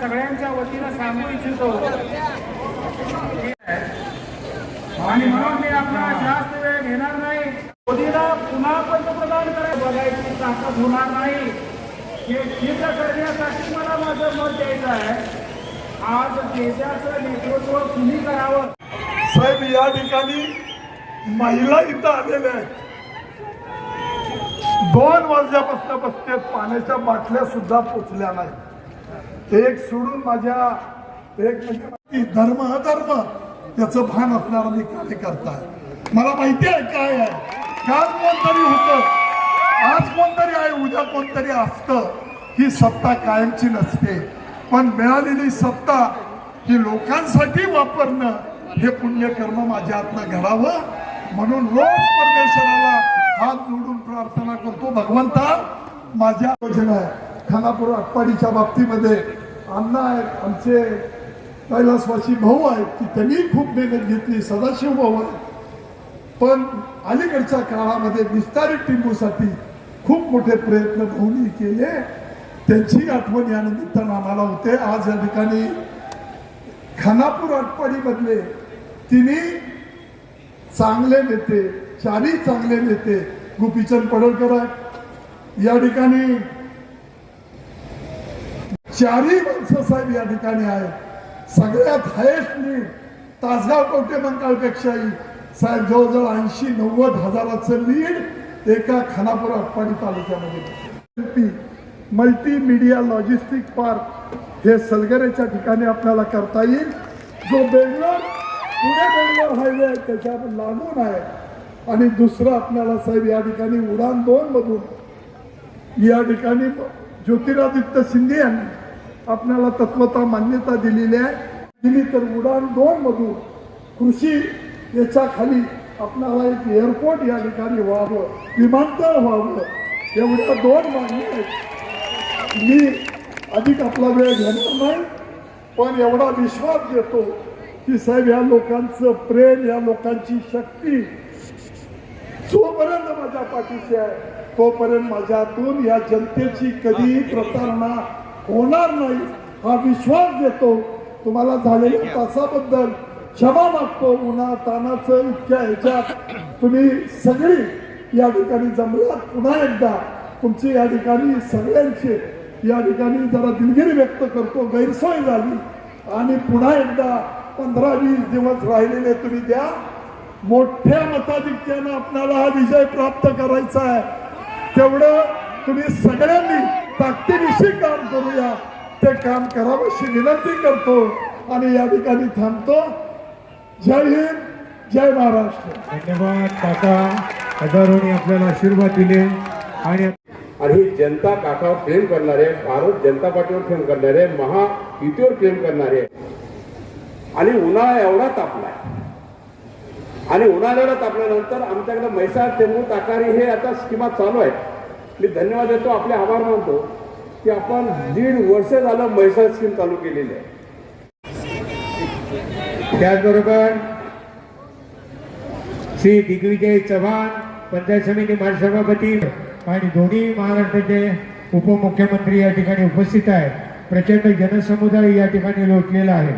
सगळ्यांच्या वतीनं सांगू इच्छितो. आणि म्हणून मी आपला जास्त वेळ घेणार नाही. मोदीला पुन्हा पंतप्रधान करायला बघायची ताकद होणार नाही. हे सिद्ध करण्यासाठी मला माझं मत द्यायचं आहे. आज देशाचं नेतृत्व तुम्ही करावं? साहेब या ठिकाणी महिला इथं आलेल्या आहेत. दोन वाजल्यापासून बसते पाण्याच्या बाटल्या सुद्धा पोचल्या नाही एक सोडून माझ्या एक म्हणजे धर्म अधर्म याचं भान असणारा मी कार्यकर्ता आहे. मला माहिती आहे काय आहे. काल कोणतरी होतं आज कोणतरी आहे उद्या कोणतरी असतं ही सत्ता कायमची नसते. पण मिळालेली सत्ता ही लोकांसाठी वापरणं हे पुण्यकर्म माझ्या हातनं घडावं म्हणून रोज परमेश्वराला हात जोडून प्रार्थना करतो. भगवंता माझ्या योजना आहे. खानापूर आटपाडीच्या बाबतीमध्ये अण्णा आहेत आमचे कैलासवासी भाऊ आहेत की त्यांनी खूप मेहनत घेतली सदाशिव भाऊ आहेत. पण अलीकडच्या काळामध्ये विस्तारित टिंबूसाठी खूप मोठे प्रयत्न भाऊनी केले. त्यांची आठवण या निमित्तानं आम्हाला होते. आज या ठिकाणी खानापूर आटपाडीमधले तिन्ही चांगले नेते चारही चांगले नेते गोपीचंद पडळकर आहेत. या ठिकाणी चारही माणसं साहेब या ठिकाणी आहेत. सगळ्यात हायेस्ट लीड तासगाव कवटे मंकाळपेक्षाही साहेब जवळजवळ ऐंशी नव्वद हजाराचं लीड एका खानापूर आटपाडी तालुक्यामध्ये मल्टी मीडिया लॉजिस्टिक पार्क हे सलगरेच्या ठिकाणी आपल्याला करता येईल. जो बेंगलोर पुणे बेंगलोर हायवे आहे त्याच्या लागून आहे. आणि दुसरं आपल्याला साहेब या ठिकाणी उडान दोन मधून या ठिकाणी ज्योतिरादित्य शिंदे यांनी आपल्याला तत्वता मान्यता दिलेली आहे. दिली तर उडान दोन मधून. कृषी याच्या खाली आपल्याला एक एअरपोर्ट या ठिकाणी व्हावं विमानतळ व्हावं एवढ्या दोन मागणी आहेत. मी अधिक आपला वेळ घेणार नाही पण एवढा विश्वास देतो की साहेब या लोकांचं प्रेम या लोकांची शक्ती जोपर्यंत माझ्या पाठीशी आहे तोपर्यंत माझ्यातून या जनतेची कधी प्रतारणा होणार नाही. हा विश्वास देतो. तुम्हाला झालेल्या तासाबद्दल क्षमा मागतो. उन्हा तानाचं इतक्या ह्याच्यात तुम्ही सगळी या ठिकाणी जमलात. पुन्हा एकदा तुमची या ठिकाणी सगळ्यांची या ठिकाणी जरा दिलगिरी व्यक्त करतो. गैरसोय झाली. आणि पुन्हा एकदा पंधरा वीस दिवस राहिलेले तुम्ही द्या. मोठ्या मताधिक्यानं आपल्याला हा विजय प्राप्त करायचा आहे. तेवढं तुम्ही सगळ्यांनी ताकदीनिशी काम करूया. ते काम करावं अशी विनंती करतो आणि या ठिकाणी थांबतो. जय हिंद जय महाराष्ट्र. धन्यवाद काका. हजारोनी आपल्याला आशीर्वाद दिले. आणि आणि ही जनता काकावर प्रेम करणारे भारत जनता पार्टीवर प्रेम करणारे महायुतीवर प्रेम करणारे. आणि उन्हाळा एवढा तापलाय. आणि उन्हाळ्याला तापल्यानंतर आमच्याकडे म्हैसाळ टेंबू ताकारी हे आता स्कीमा चालू आहेत. मी धन्यवाद देतो आपले आभार मानतो की आपण दीड वर्ष झालं म्हैसाळ स्कीम चालू केलेली आहे. त्याचबरोबर श्री दिग्विजय चव्हाण पंचायत समिती माजी सभापती आणि दोन्ही महाराष्ट्राचे उपमुख्यमंत्री या ठिकाणी उपस्थित आहेत. प्रचंड जनसमुदाय या ठिकाणी लोटलेला आहे.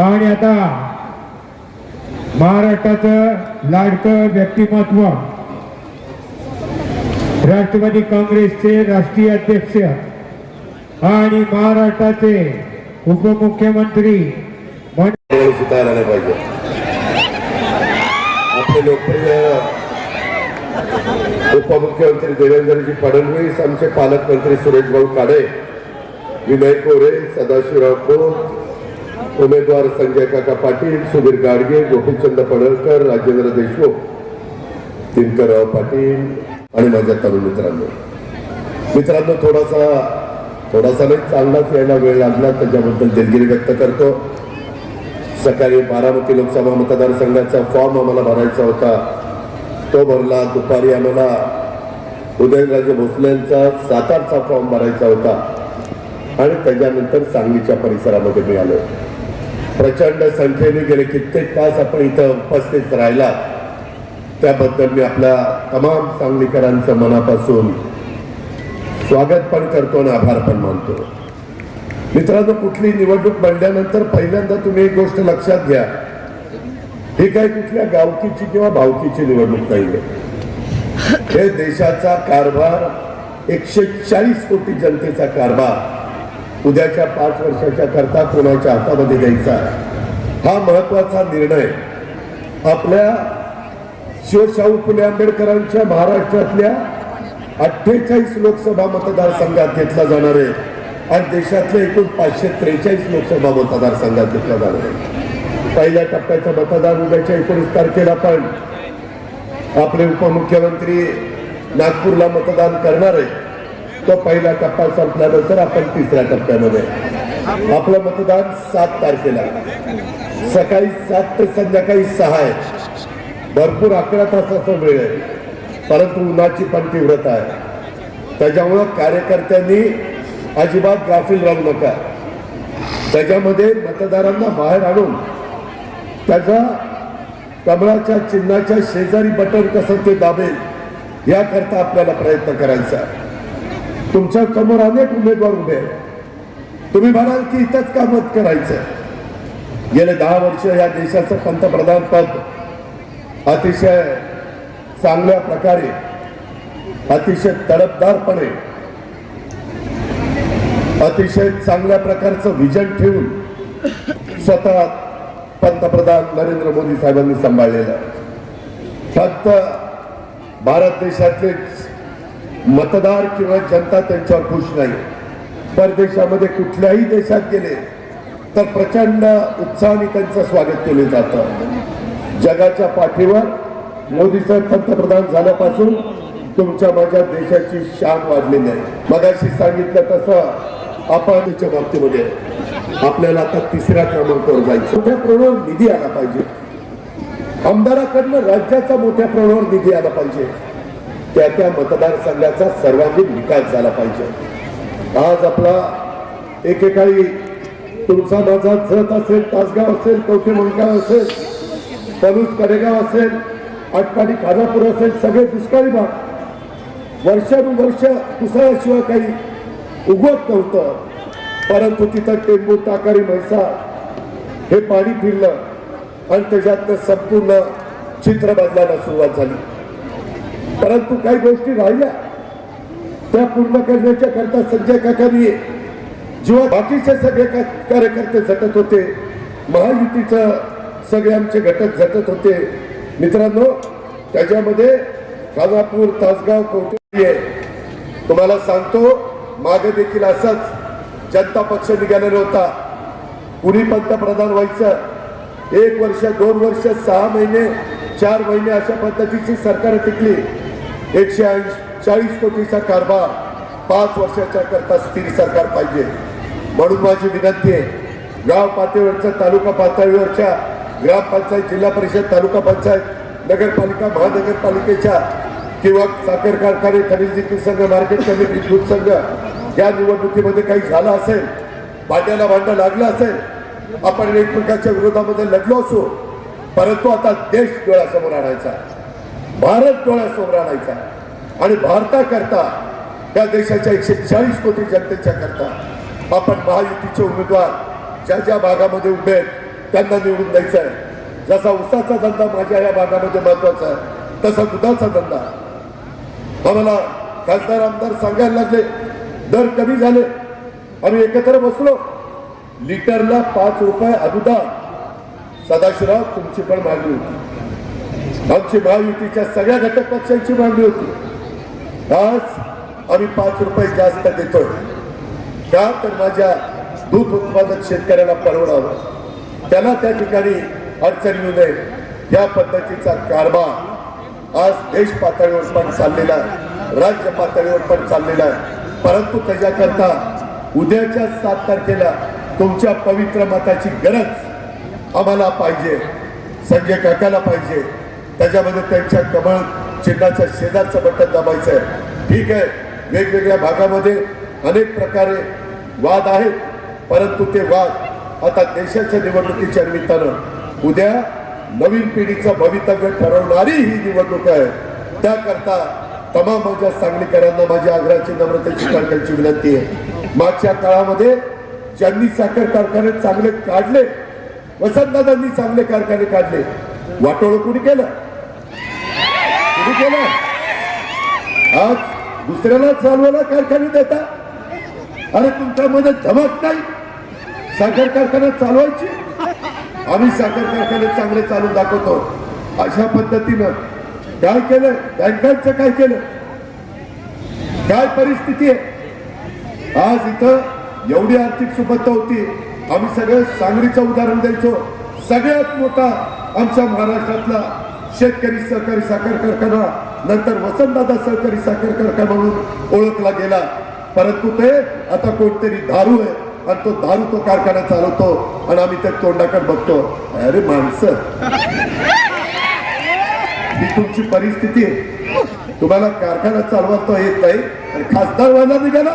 आणि आता महाराष्ट्राचं लाडकं व्यक्तिमत्व. राष्ट्रवादी काँग्रेसचे राष्ट्रीय अध्यक्ष आणि महाराष्ट्राचे उपमुख्यमंत्री म्हण त्यावेळी पाहिजे. आपले लोकप्रिय उपमुख्यमंत्री देवेंद्रजी फडणवीस आमचे पालकमंत्री सुरेश भाऊ काळे विनय कोरे सदाशिवराव खोत उमेदवार संजय काका पाटील सुधीर गाडगे गोपीचंद पडळकर राजेंद्र देशमुख दिनकरराव पाटील आणि माझ्या तरुण मित्रांनो. मित्रांनो थोडासा थोडासा नाही चांगलाच यायला वेळ लागला त्याच्याबद्दल दिलगिरी व्यक्त करतो. सकाळी बारामती लोकसभा मतदारसंघाचा फॉर्म आम्हाला भरायचा होता. तो भरला दुपारी आम्हाला उदयनराजे भोसलेंचा सातारचा फॉर्म भरायचा होता. आणि त्याच्यानंतर सांगलीच्या परिसरामध्ये मिळालो. प्रचंड संख्येने गेले. कित्येक तास आपण इथं उपस्थित राहिला. त्याबद्दल मी आपल्या तमाम सांगलीकरांचं मनापासून स्वागत पण करतो आणि आभार पण मानतो. मित्रांनो कुठली निवडणूक म्हणल्यानंतर पहिल्यांदा तुम्ही एक गोष्ट लक्षात घ्या. ही काय कुठल्या गावकीची किंवा भावकीची निवडणूक नाहीये. हे देशाचा कारभार एकशे चाळीस कोटी जनतेचा कारभार उद्याच्या पाच वर्षाच्या करता कोणाच्या हातामध्ये द्यायचा आहे? हा महत्त्वाचा निर्णय. आपल्या शिवशाहू फुले आंबेडकरांच्या महाराष्ट्रातल्या अठ्ठेचाळीस लोकसभा मतदारसंघात घेतला जाणार आहे आणि देशातल्या एकूण पाचशे त्रेचाळीस लोकसभा मतदारसंघात घेतला जाणार आहे. पहिल्या टप्प्याचं मतदान उद्याच्या एकोणीस तारखेला पण आपले उपमुख्यमंत्री नागपूरला मतदान करणार आहे. तो पहिला टप्पा संपल्यानंतर आपण तिसऱ्या टप्प्यामध्ये. आपलं मतदान सात तारखेला. सकाळी सात ते संध्याकाळी सहा आहे. भरपूर अकरा तासाचा वेळ आहे. परंतु उन्हाची पण तीव्रता आहे. त्याच्यामुळं कार्यकर्त्यांनी अजिबात गाफील राहू नका. त्याच्यामध्ये मतदारांना बाहेर आणून त्याचा कमळाच्या चिन्हाच्या शेजारी बटन कसं ते दाबेल याकरता आपल्याला प्रयत्न करायचा आहे. तुमच्यासमोर अनेक उमेदवार उभे आहेत तुम्ही म्हणाल की इथंच का मत करायचं? गेले दहा वर्ष या देशाचं पंतप्रधान पद अतिशय चांगल्या प्रकारे अतिशय तडपदारपणे अतिशय चांगल्या प्रकारचं विजन ठेवून स्वतः पंतप्रधान नरेंद्र मोदी साहेबांनी सांभाळलेलं फक्त भारत देशातले मतदार किंवा जनता त्यांच्यावर खुश नाही. परदेशामध्ये कुठल्याही देशात गेले तर प्रचंड उत्साहाने त्यांचं स्वागत केले जातं. जगाच्या पाठीवर मोदी साहेब पंतप्रधान झाल्यापासून तुमच्या माझ्या देशाची शान वाढलेली आहे. मगाशी सांगितलं तसं आपण बाबतीमध्ये. आपल्याला आता तिसऱ्या क्रमांकावर जायचं. मोठ्या प्रमाणावर निधी आला पाहिजे. आमदाराकडनं राज्याचा मोठ्या प्रमाणावर निधी आला पाहिजे. त्या त्या मतदारसंघाचा सर्वांगीण विकास झाला पाहिजे. आज आपला एकेकाळी तुमचा माझा जत असेल तासगाव असेल कवठे मंडगाव असेल पलूस कडेगाव असेल आटपाडी खाजापूर असेल सगळे दुष्काळी भाग. वर्षानुवर्ष दुसऱ्याशिवाय काही उगवत नव्हतं. परंतु तिथं टेंबू ताकारी म्हैसा हे पाणी फिरलं आणि त्याच्यातनं संपूर्ण चित्र बदलायला सुरुवात झाली. परंतु काही गोष्टी राहिल्या. त्या पूर्ण करण्याच्या करता संजय काकांनी जेव्हा बाकीचे सगळे का- कार्यकर्ते झटत होते महायुतीचं सगळे आमचे घटक झटत होते. मित्रांनो त्याच्यामध्ये खानापूर तासगाव कोटे तुम्हाला सांगतो मागे देखील असंच जनता पक्ष निघालेला होता. कुणी पंतप्रधान व्हायचं? एक वर्ष दोन वर्ष सहा महिने चार महिने अशा पद्धतीची सरकार टिकली. एकशे ऐंशी चाळीस कोटीचा कारभार पाच वर्षाच्या करता स्थिर सरकार पाहिजे. म्हणून माझी विनंती आहे गाव पातळीवरच्या तालुका पातळीवरच्या ग्रामपंचायत जिल्हा परिषद तालुका पंचायत नगरपालिका महानगरपालिकेच्या किंवा साखर कारखाने खनिज विक्री संघ मार्केट कमिटी दूध संघ या निवडणुकीमध्ये काही झालं असेल भांड्याला भांडं लागलं असेल आपण एकमेकाच्या विरोधामध्ये लढलो असो परंतु आता देश डोळ्यासमोर आणायचा. भारत डोळ्यासमोर आणायचा. आणि भारताकरता या देशाच्या एकशे चाळीस कोटी जनतेच्या करता आपण महायुतीचे उमेदवार ज्या ज्या भागामध्ये उभे आहेत त्यांना निवडून द्यायचं आहे. जसा उसाचा धंदा माझ्या या भागामध्ये महत्त्वाचा आहे तसा दुधाचा धंदा. आम्हाला खासदार आमदार सांगायला लागले दर कमी झाले. आम्ही एकत्र बसलो. लिटरला पाच रुपये अनुदान. सदाशिवराव तुमची पण मागणी होती. आमची महायुतीच्या सगळ्या घटक पक्षांची मागणी होती. आज आम्ही पाच रुपये जास्त देतोय. का? तर माझ्या दूध उत्पादक शेतकऱ्याला परवडावं. त्याला त्या ठिकाणी अडचण येऊ नये. या पद्धतीचा कारभार आज देश पातळीवर पण चाललेला आहे. राज्य पातळीवर पण चाललेला आहे. परंतु त्याच्याकरता उद्याच्या सात तारखेला तुमच्या पवित्र मताची गरज आम्हाला पाहिजे. संजय काकाला पाहिजे. त्याच्यामध्ये त्यांच्या कमळ चिन्हाच्या शेजारचं बटन दाबायचं आहे ठीक आहे. वेगवेगळ्या भागामध्ये अनेक प्रकारे वाद आहेत. परंतु ते वाद आता देशाच्या निवडणुकीच्या निमित्तानं उद्या नवीन पिढीचं भवितव्य ठरवणारी ही निवडणूक आहे. त्याकरता तमाम माझ्या सांगलीकरांना माझ्या आग्रहाची नम्रतेची कारखान्याची विनंती आहे. मागच्या काळामध्ये ज्यांनी साखर कारखाने चांगले काढले वसंतदादांनी चांगले कारखाने काढले. वाटोळ कुणी केलं? कुणी केलं? आज दुसऱ्याला चालवायला कारखाने देता? अरे तुमच्यामध्ये धमक नाही? साखर कारखाना चालवायची? आम्ही साखर कारखाने चांगले चालून दाखवतो. अशा पद्धतीनं काय केलं? बँकांचं काय केलं? काय परिस्थिती आहे? आज इथं एवढी आर्थिक सुबत्ता होती. आम्ही सगळं सांगलीचं उदाहरण द्यायचो. सगळ्यात मोठा आमच्या महाराष्ट्रातला शेतकरी सहकारी साखर कारखाना नंतर वसंतदादा सहकारी साखर कारखाना म्हणून ओळखला गेला. परंतु ते आता कोणतरी दारू आहे आणि तो दारू तो कारखाना चालवतो आणि आम्ही त्या तोंडाकडे बघतो. अरे माणसं. ही तुमची परिस्थिती तुम्हाला कारखाना चालवता येत नाही आणि खासदार व्हायला निघाला.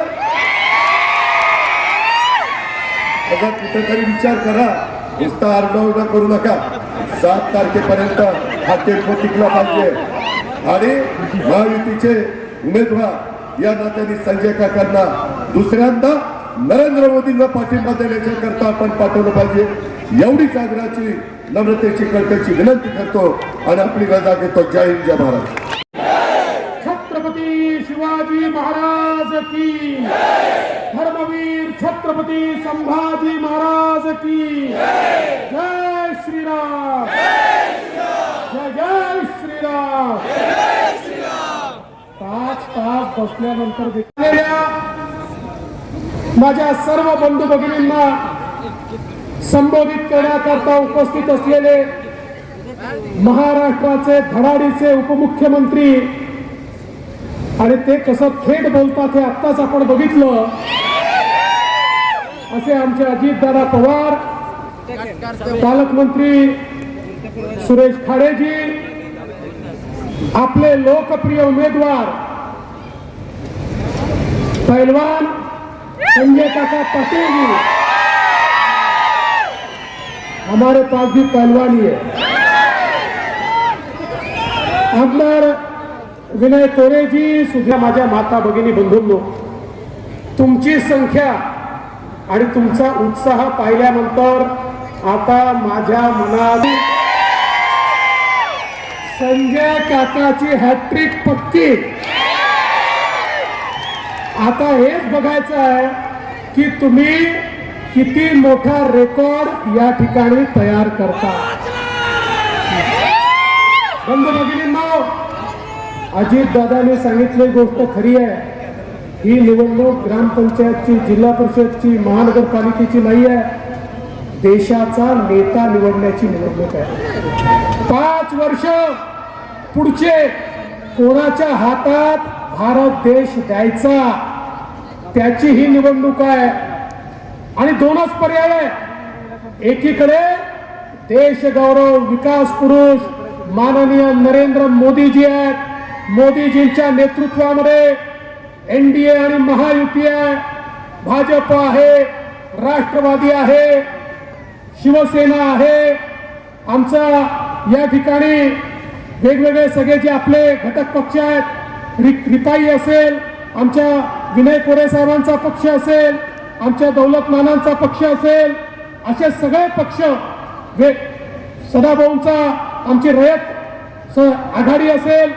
आता कुठेतरी विचार करा. नुसता आरडाओरडा करू नका. सात तारखेपर्यंत हा टेम्पो टिकला पाहिजे. आणि महायुतीचे उमेदवार या नात्याने संजय काकांना दुसऱ्यांदा नरेंद्र मोदींना पाठिंबा देण्याच्या करता आपण पाठवलं पाहिजे. एवढीच आग्रहाची नम्रतेची कळकळीची विनंती करतो आणि आपली रजा घेतो. जय हिंद जय महाराष्ट्र शिवाजी महाराज की धर्मवीर छत्रपती संभाजी महाराज की जय। श्रीराम। जय जय श्रीराम। पाच तास बसल्यानंतर देखील माझ्या सर्व बंधू भगिनींना संबोधित करण्याकरता उपस्थित असलेले महाराष्ट्राचे धडाडीचे उपमुख्यमंत्री आणि ते कसं थेट बोलतात हे आत्ताच आपण बघितलं. असे आमचे अजितदादा पवार पालकमंत्री सुरेश खाडेजी आपले लोकप्रिय उमेदवार पहलवान संजय काका पटेल जी हमारे पास भी पहलवानी है आमदार विनय कोरेजी सुद्धा माझ्या माता भगिनी बंधूंनो तुमची संख्या आणि तुमचा उत्साह पाहिल्यानंतर आता माझ्या मनात संजय काकाची हॅट्रिक पक्की. आता हेच बघायचं आहे की तुम्ही किती मोठा रेकॉर्ड या ठिकाणी तयार करता. बंधू भगिनींनो अजित दादाने सांगितली गोष्ट खरी आहे. ही निवडणूक ग्रामपंचायतची जिल्हा परिषदची महानगरपालिकेची नाही आहे. देशाचा नेता निवडण्याची निवडणूक आहे. पाच वर्ष पुढचे कोणाच्या हातात भारत देश द्यायचा त्याची ही निवडणूक आहे. आणि दोनच पर्याय आहे. एकीकडे देश गौरव विकास पुरुष माननीय नरेंद्र मोदीजी आहेत. मोदीजींच्या नेतृत्वामध्ये एन डी ए आणि महायुती आहे भाजप आहे राष्ट्रवादी आहे शिवसेना आहे. आमचा या ठिकाणी वेगवेगळे सगळे जे आपले घटक पक्ष आहेत रि रिपाई असेल आमच्या विनय कोरे साहेबांचा पक्ष असेल आमच्या दौलत नानांचा पक्ष असेल असे सगळे पक्ष वे सदाभाऊंचा आमची रयत स आघाडी असेल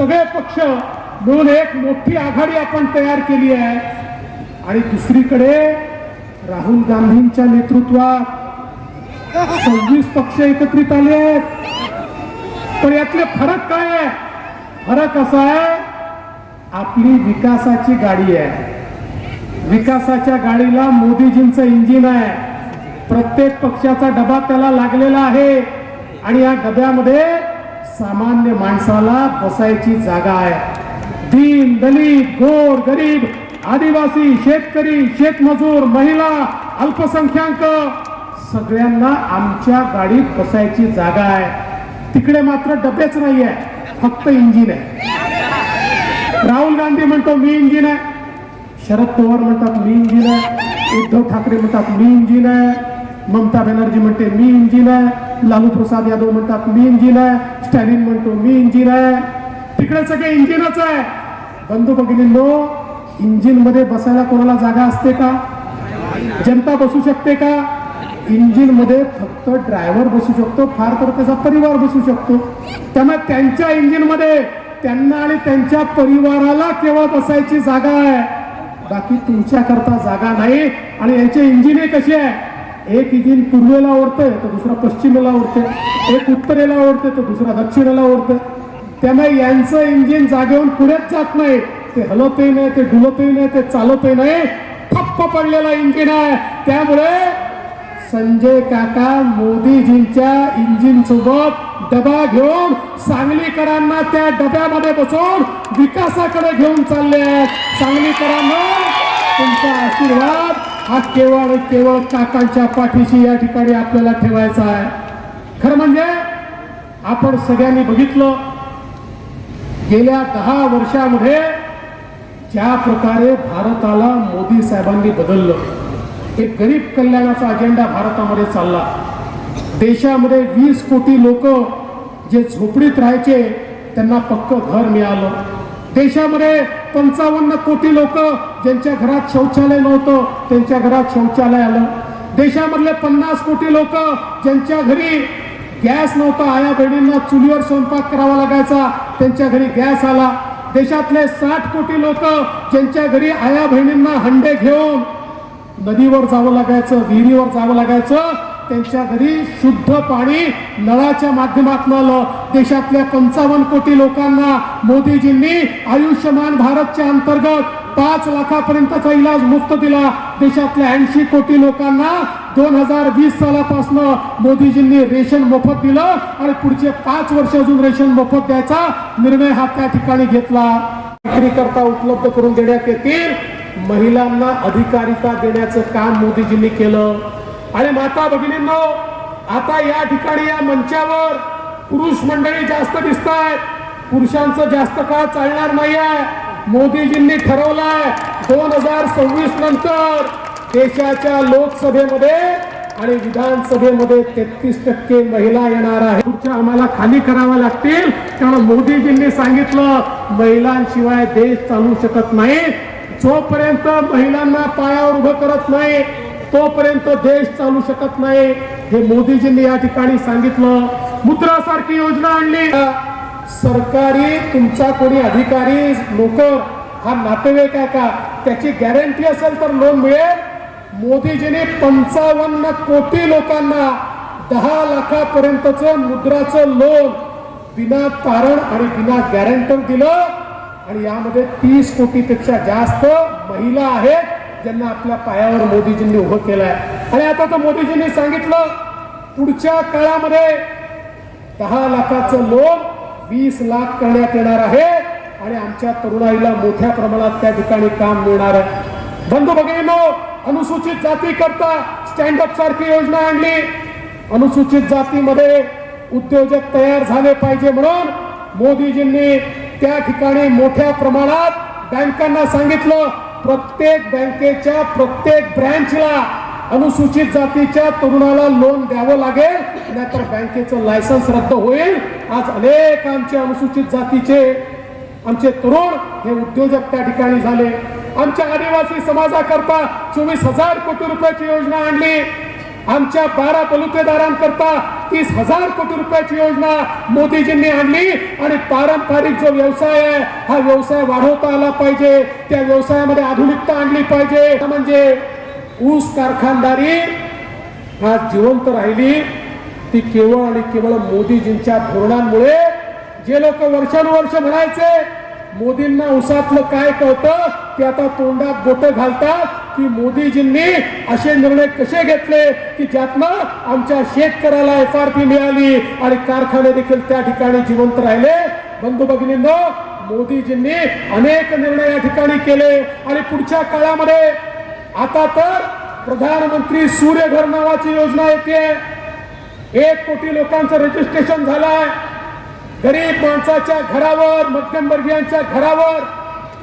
सगळे पक्ष मिळून एक मोठी आघाडी आपण तयार केली आहे. आणि दुसरीकडे राहुल गांधींच्या नेतृत्वात सव्वीस पक्ष एकत्रित आले आहेत. पण यातले फरक काय आहे? फरक असा आहे आपली विकासाची गाडी आहे. विकासाच्या गाडीला मोदीजींचं इंजिन आहे. प्रत्येक पक्षाचा डबा त्याला लागलेला आहे. आणि या डब्यामध्ये सामान्य माणसाला बसायची जागा आहे. दीन दलित गोर गरीब आदिवासी शेतकरी शेतमजूर महिला अल्पसंख्याक सगळ्यांना आमच्या गाडीत बसायची जागा आहे. तिकडे मात्र डबेच नाही आहे फक्त इंजिन आहे. राहुल गांधी म्हणतो मी इंजिन आहे. शरद पवार म्हणतात मी इंजिन आहे. उद्धव ठाकरे म्हणतात मी इंजिन आहे. ममता बॅनर्जी म्हणते मी इंजिन आहे. लालू प्रसाद यादव म्हणतात मी इंजिन आहे. स्टॅलिन म्हणतो मी इंजिन आहे. तिकडे सगळे इंजिनच आहे. बंधू भगिनींनो इंजिनमध्ये बसायला कोणाला जागा असते का? जनता बसू शकते का? इंजिनमध्ये फक्त ड्रायव्हर बसू शकतो फार तर त्याचा परिवार बसू शकतो. त्यामुळे त्यांच्या इंजिनमध्ये त्यांना आणि त्यांच्या परिवाराला केवळ बसायची जागा आहे. बाकी तुमच्याकरता जागा नाही आणि यांचे इंजिन कसे आहे? एक इंजिन पूर्वेला ओढतंय तर दुसरा पश्चिमेला ओढतंय. एक उत्तरेला ओढते तर दुसरा दक्षिणेला ओढतंय. त्यामुळे यांचं इंजिन जागेहून पुढेच जात नाही. ते हलतही नाही ते डुलतही नाही ते चालतही नाही. ठप्प पडलेला इंजिन आहे. त्यामुळे संजय काका मोदीजींच्या इंजिन सोबत डबा घेऊन सांगलीकरांना त्या डब्यामध्ये बसून विकासाकडे घेऊन चालले आहेत. सांगलीकरांना तुमचा आशीर्वाद. हा केवळ केवळ काकांच्या पाठीशी या ठिकाणी आपल्याला ठेवायचा आहे. खरं म्हणजे आपण सगळ्यांनी बघितलं गेल्या दहा वर्षामध्ये ज्या प्रकारे भारताला मोदी साहेबांनी बदललं एक गरीब कल्याणाचा अजेंडा भारतामध्ये चालला. देशामध्ये वीस कोटी लोक जे झोपडीत राहायचे त्यांना पक्क घर मिळालं. देशामध्ये पंचावन्न कोटी लोक ज्यांच्या घरात शौचालय नव्हतं त्यांच्या घरात शौचालय आलं. देशामधले पन्नास कोटी लोक ज्यांच्या घरी गॅस नव्हता आया बहिणींना चुलीवर स्वयंपाक करावा लागायचा त्यांच्या घरी गॅस आला. देशातले साठ कोटी लोक ज्यांच्या घरी आया बहिणींना हंडे घेऊन नदीवर जावं लागायचं विहिरीवर जावं लागायचं त्यांच्या घरी शुद्ध पाणी नळाच्या माध्यमातून आलं देशातल्या पंचावन्न कोटी लोकांना मोदीजींनी आयुष्यमान भारतच्या अंतर्गत पाच लाखापर्यंतचा इलाज मुफ्त दिला. देशातल्या ऐंशी कोटी लोकांना दोन हजार वीस सालापासून मोदीजींनी रेशन मोफत दिलं आणि पुढचे पाच वर्ष अजून रेशन मोफत द्यायचा निर्णय हा त्या ठिकाणी घेतला. विक्री करता उपलब्ध करून देण्यात येतील. महिलांना अधिकारिता देण्याचं काम मोदीजींनी केलं. आणि माता भगिनींनो आता या ठिकाणी या मंचावर पुरुष मंडळी जास्त दिसत आहेत पुरुषांचं जास्त काळ चालणार नाही आहे मोदीजींनी ठरवलंय दोन हजार सव्वीस नंतर देशाच्या लोकसभेमध्ये आणि विधानसभेमध्ये तेहतीस टक्के महिला येणार आहे पुढच्या आम्हाला खाली कराव्या लागतील. कारण मोदीजींनी सांगितलं महिलांशिवाय देश चालू शकत नाही. जोपर्यंत महिलांना पायावर उभं करत नाही तोपर्यंत देश चालू शकत नाही. हे मोदीजींनी या ठिकाणी सांगितलं. मुद्रा सारखी योजना आणली. सरकारी तुमचा कोणी अधिकारी नोकर हा नातेवाईक आहे का? त्याची गॅरंटी असेल तर लोन मिळेल. मोदीजींनी पंचावन्न कोटी लोकांना दहा लाखापर्यंतचं मुद्राचं लोन बिना तारण आणि बिना गॅरंटर दिलं. आणि यामध्ये तीस कोटीपेक्षा जास्त महिला आहेत. ज्यांना आपल्या पायावर मोदीजींनी उभं केलंय. आणि आता तर मोदीजींनी सांगितलं पुढच्या काळामध्ये दहा लाखाचं लोन वीस लाख करण्यात येणार आहे आणि आमच्या तरुणाईला मोठ्या प्रमाणात त्या ठिकाणी काम मिळणार आहे. बंधू भगिनीनो अनुसूचित जाती करता स्टँडअप सारखी योजना आणली. अनुसूचित जातीमध्ये उद्योजक तयार झाले पाहिजे म्हणून मोदीजींनी त्या ठिकाणी मोठ्या प्रमाणात बँकांना सांगितलं प्रत्येक बँकेच्या प्रत्येक ब्रँचला अनुसूचित जातीच्या तरुणाला लोन द्यावं लागेल नाहीतर बँकेचं लायसन्स रद्द होईल. आज अनेक आमचे अनुसूचित जातीचे आमचे तरुण हे उद्योजक त्या ठिकाणी झाले. आमच्या आदिवासी समाजाकरता चोवीस हजार कोटी रुपयाची योजना आणली. आमच्या बारा तालुकेदारांकरता तीस हजार कोटी रुपयाची योजना मोदीजींनी आणली आणि पारंपरिक जो व्यवसाय आहे हा व्यवसाय वाढवता आला पाहिजे. त्या व्यवसायामध्ये आधुनिकता आणली पाहिजे. म्हणजे ऊस कारखानदारी आज जिवंत राहिली. ती केवळ आणि केवळ मोदीजींच्या धोरणांमुळे जे लोक वर्षानुवर्ष म्हणायचे मोदींना उसातलं काय कळतं ते आता तोंडात बोट घालतात की मोदीजींनी असे निर्णय कसे घेतले की ज्यातनं आमच्या शेतकऱ्याला एफ आर पी मिळाली आणि कारखाने देखील त्या ठिकाणी जिवंत राहिले? बंधू भगिनींनो मोदीजींनी अनेक निर्णय या ठिकाणी केले आणि पुढच्या काळामध्ये आता तर प्रधानमंत्री सूर्यघर नावाची योजना येते. एक कोटी लोकांचं रजिस्ट्रेशन झालंय. गरीब माणसाच्या घरावर मध्यमवर्गीयांच्या घरावर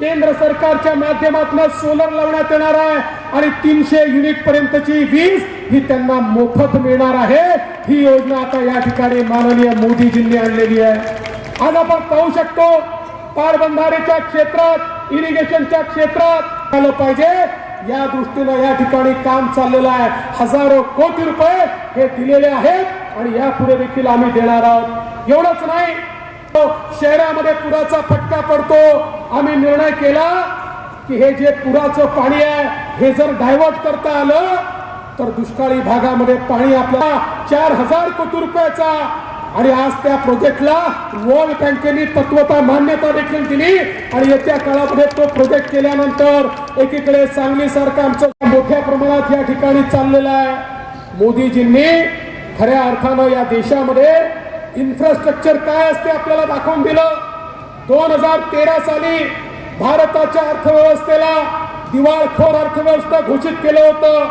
केंद्र सरकारच्या माध्यमातून सोलर लावण्यात येणार आहे. आणि तीनशे युनिट पर्यंतची वीज ही त्यांना मोफत मिळणार आहे. ही योजना आता या ठिकाणी माननीय मोदीजींनी आणलेली आहे. आज आपण पाहू शकतो पारबंधारेच्या क्षेत्रात इरिगेशनच्या क्षेत्रात आलं पाहिजे. या दृष्टीनं या ठिकाणी काम चाललेलं आहे. हजारो कोटी रुपये हे दिलेले आहेत आणि यापुढे देखील आम्ही देणार आहोत. एवढंच नाही शहरामध्ये पुराचा फटका पडतो. आम्ही निर्णय केला की हे जे पुराचं पाणी आहे हे जर डायव्हर्ट करता आलं तर दुष्काळी भागामध्ये पाणी आपला चार हजार कोटी रुपयाचा. आणि आज त्या प्रोजेक्टला वर्ल्ड बँकेने तत्वता मान्यता देखील दिली. आणि येत्या काळामध्ये तो प्रोजेक्ट केल्यानंतर एकीकडे सांगली सारखं आमचं मोठ्या प्रमाणात या ठिकाणी चाललेलं आहे. मोदीजींनी खऱ्या अर्थानं या देशामध्ये इन्फ्रास्ट्रक्चर काय असते आपल्याला दाखवून दिलं. दोन हजार तेरा साली भारताच्या अर्थव्यवस्थेला दिवाळखोर अर्थव्यवस्था घोषित केलं होतं.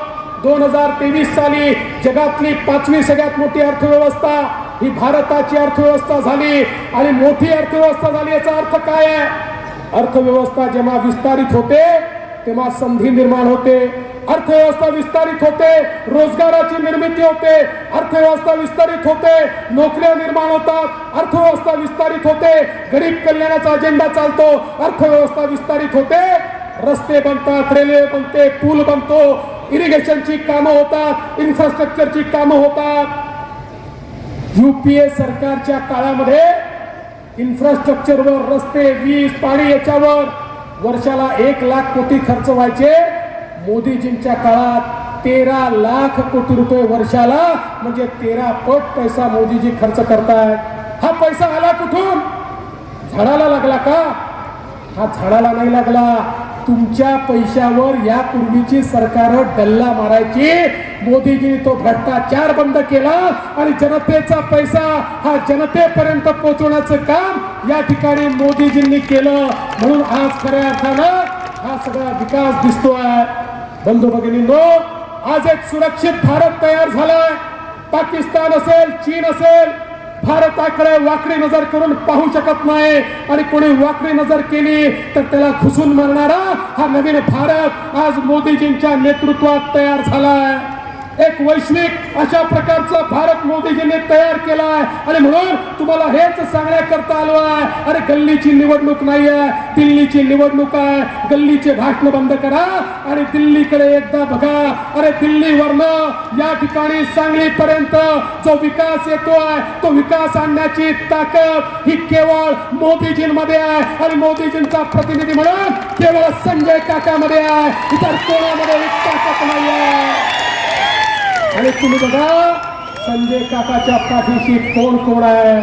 दोन हजार तेवीस साली जगातली पाचवी सगळ्यात मोठी अर्थव्यवस्था ही भारताची अर्थव्यवस्था झाली आणि मोठी अर्थव्यवस्था झाली याचा अर्थ काय आहे? अर्थव्यवस्था जेव्हा विस्तारित होते तेव्हा संधी निर्माण होते. अर्थव्यवस्था विस्तारित होते रोजगाराची निर्मिती होते अर्थव्यवस्था विस्तारित होते नोकऱ्या निर्माण होतात अर्थव्यवस्था विस्तारित होते गरीब कल्याणाचा अजेंडा चालतो अर्थव्यवस्था विस्तारित होते रस्ते बनतात रेल्वे बनते पूल बनतो इरिगेशनची कामं होतात इन्फ्रास्ट्रक्चरची कामं होतात. युपीए सरकारच्या काळामध्ये इन्फ्रास्ट्रक्चरवर रस्ते वीज पाणी याच्यावर वर्षाला एक लाख कोटी खर्च व्हायचे. मोदीजींच्या काळात तेरा लाख कोटी रुपये वर्षाला म्हणजे तेरा पट पैसा मोदीजी खर्च करतायत. हा पैसा आला कुठून? झाडाला लागला का? हा झाडाला नाही लागला. तुमच्या पैशावर यापूर्वीची सरकार डल्ला मारायची. मोदीजी तो भ्रष्टाचार बंद केला आणि जनतेचा पैसा हा जनतेपर्यंत पोहोचवण्याचं काम या ठिकाणी मोदीजींनी केलं. म्हणून आज खऱ्या अर्थानं हा सगळा विकास दिसतो आहे बंधू भगिनींनो आज एक सुरक्षित भारत तयार झालाय. पाकिस्तान असेल चीन असेल भारताकडे वाकडी नजर करून पाहू शकत नाही. आणि कोणी वाकडी नजर केली तर त्याला घुसून मारणारा हा नवीन भारत आज मोदीजींच्या नेतृत्वात तयार झालाय. एक वैश्विक अशा प्रकारचा भारत मोदीजींनी तयार केलाय आणि म्हणून तुम्हाला हेच सांगण्याकरता आलो आहे अरे गल्लीची निवडणूक नाही आहे दिल्लीची निवडणूक आहे. गल्लीचे भाषण बंद करा आणि दिल्लीकडे एकदा बघा. अरे दिल्लीवरनं या ठिकाणी सांगलीपर्यंत जो विकास येतोय तो विकास आणण्याची ताकद ही केवळ मोदीजींमध्ये आहे. आणि मोदीजींचा प्रतिनिधी म्हणून केवळ संजय काकामध्ये आहे. इतर कोणामध्ये ताकद नाही आहे आणि तुम्ही बघा संजय काकाच्या पाठीशी कोण कोण आहे?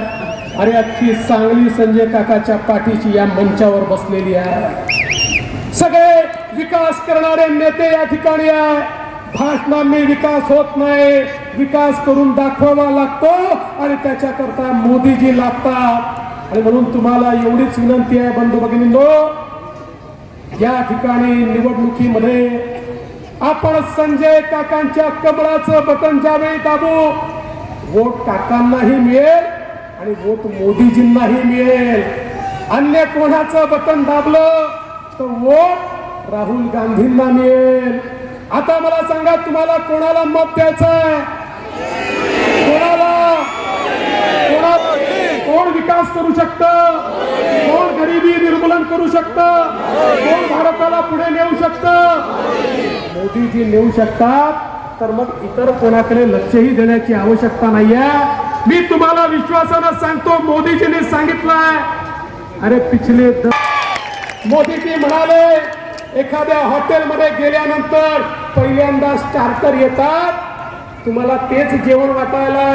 अरे अख्खी सांगली संजय काकाच्या पाठीशी या मंचावर बसलेली आहे. सगळे विकास करणारे नेते या ठिकाणी आहे. भाषणांनी विकास होत नाही. विकास करून दाखवावा लागतो आणि त्याच्याकरता मोदीजी लागतात. आणि म्हणून तुम्हाला एवढीच विनंती आहे बंधू भगिनींनो. या ठिकाणी निवडणुकीमध्ये आपण संजय काकांच्या कमळाचं बटन ज्यावेळी दाबू वोट काकांनाही मिळेल आणि वोट मोदीजींनाही मिळेल. अन्य कोणाचं बटन दाबलं तर वोट राहुल गांधींना मिळेल. आता मला सांगा तुम्हाला कोणाला मत द्यायचं आहे कोणाला कोणा कोण विकास करू शकतं? कोण गरिबी निर्मूलन करू शकतं? कोण भारताला पुढे नेऊ शकतं? मोदीजी नेऊ शकतात तर मग इतर कोणाकडे लक्षही देण्याची आवश्यकता नाहीये. मी तुम्हाला विश्वासानं सांगतो मोदीजींनी सांगितलंय. अरे पिछले मोदीजी म्हणाले एखाद्या हॉटेलमध्ये गेल्यानंतर पहिल्यांदा स्टार्टर येतात. तुम्हाला तेच जेवण वाटायला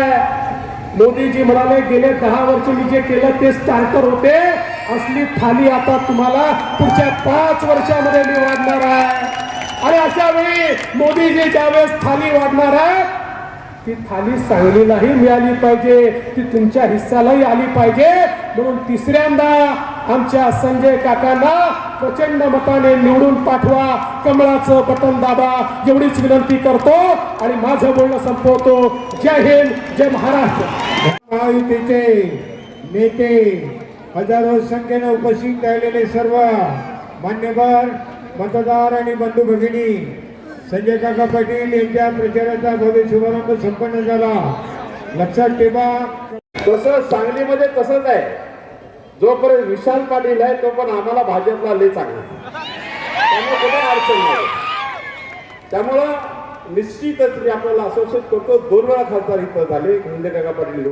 मोदीजी म्हणाले गेले दहा वर्ष मी जे केलं ते स्टार्टर होते. असली थाली आता तुम्हाला पुढच्या पाच वर्षामध्ये मी वाढणार आहे. आणि अशा वेळी मोदीजी ज्यावेळेस थाली वाढणार आहे ती थाली सांगलीलाही मिळाली पाहिजे ती तुमच्या हिस्सालाही आली पाहिजे. म्हणून तिसऱ्यांदा आमच्या संजय काकांना प्रचंड मताने निवडून पाठवा. कमळाचं बटन दाबा. एवढीच विनंती करतो आणि माझं बोलणं संपवतो. जय हिंद जय महाराष्ट्र. महायुतीचे नेते हजारो संख्येनं उपस्थित राहिलेले सर्व मान्यवर मतदार आणि बंधू भगिनी संजय काका पाटील यांच्या प्रचाराचा भव्य शुभारंभ संपन्न झाला. लक्षात ठेवा. तसं सांगलीमध्ये तसंच आहे. जोपर्यंत विशाल पाटील आहे तो पण आम्हाला भाजपला लय चांगला त्यामुळे कुठे अडचण नाही. त्यामुळं निश्चितच मी आपल्याला असोसिएट करतो दोन वेळा खासदार इथं झाले हिंदे काका पाटील